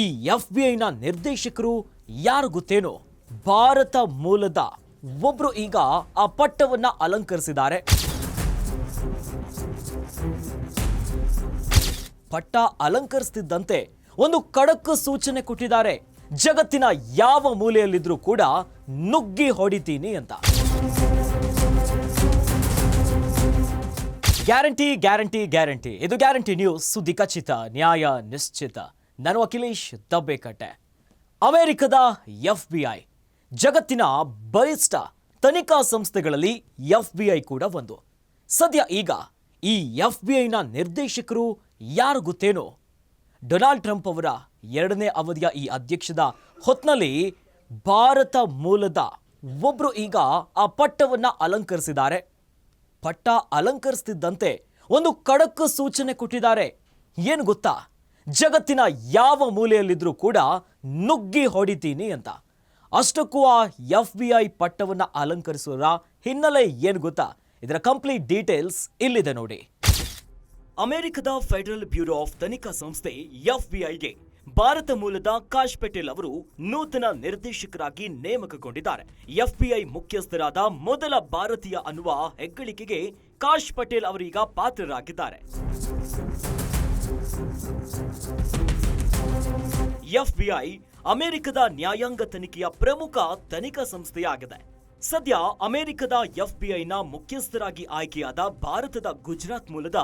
ಈ F B ಐನ ನಿರ್ದೇಶಕರು ಯಾರು ಗೊತ್ತೇನೋ? ಭಾರತ ಮೂಲದ ಒಬ್ರು ಈಗ ಆ ಪಟ್ಟವನ್ನ ಅಲಂಕರಿಸಿದ್ದಾರೆ. ಪಟ್ಟ ಅಲಂಕರಿಸ್ತಿದ್ದಂತೆ ಒಂದು ಕಡಕ ಸೂಚನೆ ಕೊಟ್ಟಿದ್ದಾರೆ. ಜಗತ್ತಿನ ಯಾವ ಮೂಲೆಯಲ್ಲಿದ್ರೂ ಕೂಡ ನುಗ್ಗಿ ಹೊಡಿತೀನಿ ಅಂತ. Guarantee guarantee guarantee. ಇದು ಗ್ಯಾರಂಟಿ ನ್ಯೂಸ್ ಸುದ್ದಿ ಖಚಿತ ನ್ಯಾಯ ನಿಶ್ಚಿತ. ನಾನು ಅಖಿಲೇಶ್ ದಬ್ಬೆಕಟ್ಟೆ. ಅಮೆರಿಕದ ಎಫ್ ಬಿ ಐ ಜಗತ್ತಿನ ಬಲಿಷ್ಠ ತನಿಖಾ ಸಂಸ್ಥೆಗಳಲ್ಲಿ ಎಫ್ ಬಿ ಐ ಕೂಡ ಒಂದು. ಸದ್ಯ ಈಗ ಈ ಎಫ್ ಬಿ ಐನ ನಿರ್ದೇಶಕರು ಯಾರು ಗೊತ್ತೇನೋ? ಡೊನಾಲ್ಡ್ ಟ್ರಂಪ್ ಅವರ ಎರಡನೇ ಅವಧಿಯ ಈ ಅಧ್ಯಕ್ಷದ ಹೊತ್ನಲ್ಲಿ ಭಾರತ ಮೂಲದ ಒಬ್ಬರು ಈಗ ಆ ಪಟ್ಟವನ್ನ ಅಲಂಕರಿಸಿದ್ದಾರೆ. ಪಟ್ಟ ಅಲಂಕರಿಸ್ತಿದ್ದಂತೆ ಒಂದು ಖಡಕ್ ಸೂಚನೆ ಕೊಟ್ಟಿದ್ದಾರೆ. ಏನು ಗೊತ್ತಾ? ಜಗತ್ತಿನ ಯಾವ ಮೂಲೆಯಲ್ಲಿದ್ರೂ ಕೂಡ ನುಗ್ಗಿ ಹೊಡಿತೀನಿ ಅಂತ. ಅಷ್ಟಕ್ಕೂ ಆ ಎಫ್ ಬಿ ಐ ಪಟ್ಟವನ್ನು ಅಲಂಕರಿಸೋರ ಹಿನ್ನೆಲೆ ಏನು ಗೊತ್ತಾ? ಇದರ ಕಂಪ್ಲೀಟ್ ಡೀಟೇಲ್ಸ್ ಇಲ್ಲಿದೆ ನೋಡಿ. ಅಮೆರಿಕದ ಫೆಡರಲ್ ಬ್ಯೂರೋ ಆಫ್ ತನಿಖಾ ಸಂಸ್ಥೆ ಎಫ್ಬಿಐಗೆ ಭಾರತ ಮೂಲದ ಕಾಶ್ ಪಟೇಲ್ ಅವರು ನೂತನ ನಿರ್ದೇಶಕರಾಗಿ ನೇಮಕಗೊಂಡಿದ್ದಾರೆ. ಎಫ್ಬಿಐ ಮುಖ್ಯಸ್ಥರಾದ ಮೊದಲ ಭಾರತೀಯ ಅನ್ನುವ ಹೆಗ್ಗಳಿಕೆಗೆ ಕಾಶ್ ಪಟೇಲ್ ಅವರೀಗ ಪಾತ್ರರಾಗಿದ್ದಾರೆ. ಎಫ್ಬಿಐ ಅಮೆರಿಕದ ನ್ಯಾಯಾಂಗ ತನಿಖೆಯ ಪ್ರಮುಖ ತನಿಖಾ ಸಂಸ್ಥೆಯಾಗಿದೆ. ಸದ್ಯ ಅಮೆರಿಕದ ಎಫ್ಬಿಐನ ಮುಖ್ಯಸ್ಥರಾಗಿ ಆಯ್ಕೆಯಾದ ಭಾರತದ ಗುಜರಾತ್ ಮೂಲದ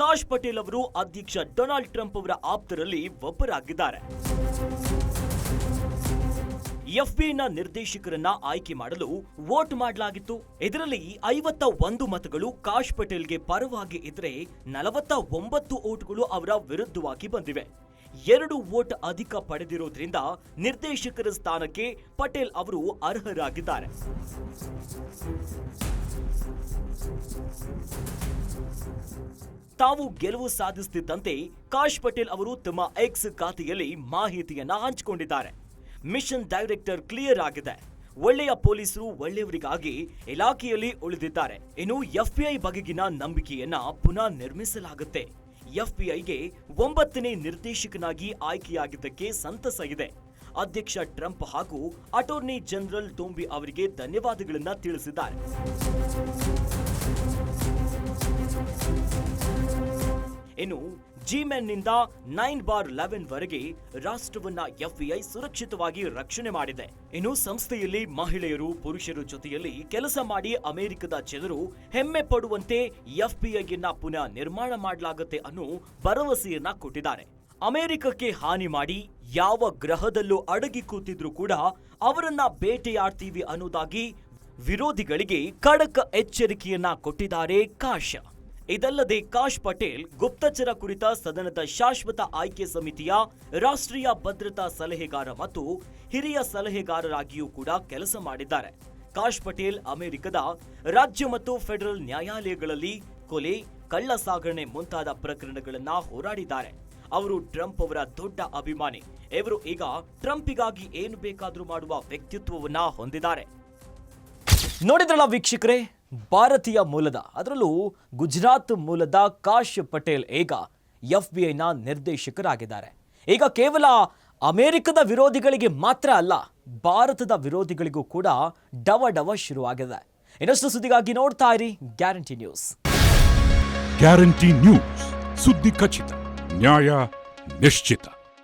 ಕಾಶ್ ಪಟೇಲ್ ಅವರು ಅಧ್ಯಕ್ಷ ಡೊನಾಲ್ಡ್ ಟ್ರಂಪ್ ಅವರ ಆಪ್ತರಲ್ಲಿ ಒಬ್ಬರಾಗಿದ್ದಾರೆ. ಎಫ್ಬಿಐನ ನಿರ್ದೇಶಕರನ್ನ ಆಯ್ಕೆ ಮಾಡಲು ವೋಟ್ ಮಾಡಲಾಗಿತ್ತು. ಇದರಲ್ಲಿ ಐವತ್ತ ಒಂದು ಮತಗಳು ಕಾಶ್ ಪಟೇಲ್ಗೆ ಪರವಾಗಿ ಇದ್ರೆ ನಲವತ್ತ ಒಂಬತ್ತು ಓಟ್ಗಳು ಅವರ ವಿರುದ್ಧವಾಗಿ ಬಂದಿವೆ. ಎರಡು ವೋಟ್ ಅಧಿಕ ಪಡೆದಿರೋದ್ರಿಂದ ನಿರ್ದೇಶಕರ ಸ್ಥಾನಕ್ಕೆ ಪಟೇಲ್ ಅವರು ಅರ್ಹರಾಗಿದ್ದಾರೆ. ತಾವು ಗೆಲುವು ಸಾಧಿಸುತ್ತಿದ್ದಂತೆ ಕಾಶ್ ಪಟೇಲ್ ಅವರು ತಮ್ಮ ಎಕ್ಸ್ ಖಾತೆಯಲ್ಲಿ ಮಾಹಿತಿಯನ್ನ ಹಂಚಿಕೊಂಡಿದ್ದಾರೆ. ಮಿಷನ್ ಡೈರೆಕ್ಟರ್ ಕ್ಲಿಯರ್ ಆಗಿದೆ. ಒಳ್ಳೆಯ ಪೊಲೀಸರು ಒಳ್ಳೆಯವರಿಗಾಗಿ ಇಲಾಖೆಯಲ್ಲಿ ಉಳಿದಿದ್ದಾರೆ. ಇನ್ನು ಎಫ್ಬಿಐ ಬಗೆಗಿನ ನಂಬಿಕೆಯನ್ನ ಪುನಃ ನಿರ್ಮಿಸಲಾಗುತ್ತೆ. ಎಫ್ಬಿಐಗೆ ಒಂಬತ್ತನೇ ನಿರ್ದೇಶಕನಾಗಿ ಆಯ್ಕೆಯಾಗಿದ್ದಕ್ಕೆ ಸಂತಸ ಇದೆ. ಅಧ್ಯಕ್ಷ ಟ್ರಂಪ್ ಹಾಗೂ ಅಟಾರ್ನಿ ಜನರಲ್ ಟೋಂಬಿ ಅವರಿಗೆ ಧನ್ಯವಾದಗಳನ್ನು ತಿಳಿಸಿದ್ದಾರೆ. ಇನ್ನು ನಿಂದ ನೈನ್ ಬಾರ್ ಲೆವೆನ್ ವರೆಗೆ ರಾಷ್ಟ್ರವನ್ನ ಎಫ್ಬಿಐ ಸುರಕ್ಷಿತವಾಗಿ ರಕ್ಷಣೆ ಮಾಡಿದೆ. ಇನ್ನು, ಸಂಸ್ಥೆಯಲ್ಲಿ ಮಹಿಳೆಯರು, ಪುರುಷರ ಜೊತೆಯಲ್ಲಿ ಕೆಲಸ ಮಾಡಿ ಅಮೆರಿಕದ ಜನರು ಹೆಮ್ಮೆ ಪಡುವಂತೆ ಎಫ್ಬಿಐಯನ್ನ ಪುನಃ ನಿರ್ಮಾಣ ಮಾಡಲಾಗುತ್ತೆ ಅನ್ನೋ ಭರವಸೆಯನ್ನ ಕೊಟ್ಟಿದ್ದಾರೆ. ಅಮೆರಿಕಕ್ಕೆ ಹಾನಿ ಮಾಡಿ ಯಾವ ಗ್ರಹದಲ್ಲೂ ಅಡಗಿ ಕೂತಿದ್ರು ಕೂಡ ಅವರನ್ನ ಬೇಟೆಯಾಡ್ತೀವಿ ಅನ್ನೋದಾಗಿ ವಿರೋಧಿಗಳಿಗೆ ಕಡಕ ಎಚ್ಚರಿಕೆಯನ್ನ ಕೊಟ್ಟಿದ್ದಾರೆ ಕಾಶ್ ಇದಲ್ಲದೆ ಕಾಶ್ ಪಟೇಲ್ ಗುಪ್ತಚರ ಕುರಿತ ಸದನದ ಶಾಶ್ವತ ಆಯ್ಕೆ ಸಮಿತಿಯ ರಾಷ್ಟ್ರೀಯ ಭದ್ರತಾ ಸಲಹೆಗಾರ ಮತ್ತು ಹಿರಿಯ ಸಲಹೆಗಾರರಾಗಿಯೂ ಕೂಡ ಕೆಲಸ ಮಾಡಿದ್ದಾರೆ. ಕಾಶ್ ಪಟೇಲ್ ಅಮೆರಿಕದ ರಾಜ್ಯ ಮತ್ತು ಫೆಡರಲ್ ನ್ಯಾಯಾಲಯಗಳಲ್ಲಿ ಕೊಲೆ ಕಳ್ಳ ಸಾಗಣೆ ಮುಂತಾದ ಪ್ರಕರಣಗಳನ್ನ ಹೋರಾಡಿದ್ದಾರೆ. ಅವರು ಟ್ರಂಪ್ ಅವರ ದೊಡ್ಡ ಅಭಿಮಾನಿ. ಇವರು ಈಗ ಟ್ರಂಪಿಗಾಗಿ ಏನು ಬೇಕಾದರೂ ಮಾಡುವ ವ್ಯಕ್ತಿತ್ವವನ್ನ ಹೊಂದಿದ್ದಾರೆ. ನೋಡಿದ್ರಲ್ಲ ವೀಕ್ಷಕರೇ? ಭಾರತೀಯ ಮೂಲದ, ಅದರಲ್ಲೂ ಗುಜರಾತ್ ಮೂಲದ ಕಾಶ್ ಪಟೇಲ್ ಈಗ ಎಫ್ ಬಿ ಐನ ನಿರ್ದೇಶಕರಾಗಿದ್ದಾರೆ. ಈಗ ಕೇವಲ ಅಮೆರಿಕದ ವಿರೋಧಿಗಳಿಗೆ ಮಾತ್ರ ಅಲ್ಲ, ಭಾರತದ ವಿರೋಧಿಗಳಿಗೂ ಕೂಡ ಡವ ಡವ ಶುರುವಾಗಿದೆ. ಇನ್ನಷ್ಟು ಸುದ್ದಿಗಾಗಿ ನೋಡ್ತಾ ಇರಿ ಗ್ಯಾರಂಟಿ ನ್ಯೂಸ್. ಗ್ಯಾರಂಟಿ ನ್ಯೂಸ್, ಸುದ್ದಿ ಖಚಿತ, ನ್ಯಾಯ ನಿಶ್ಚಿತ.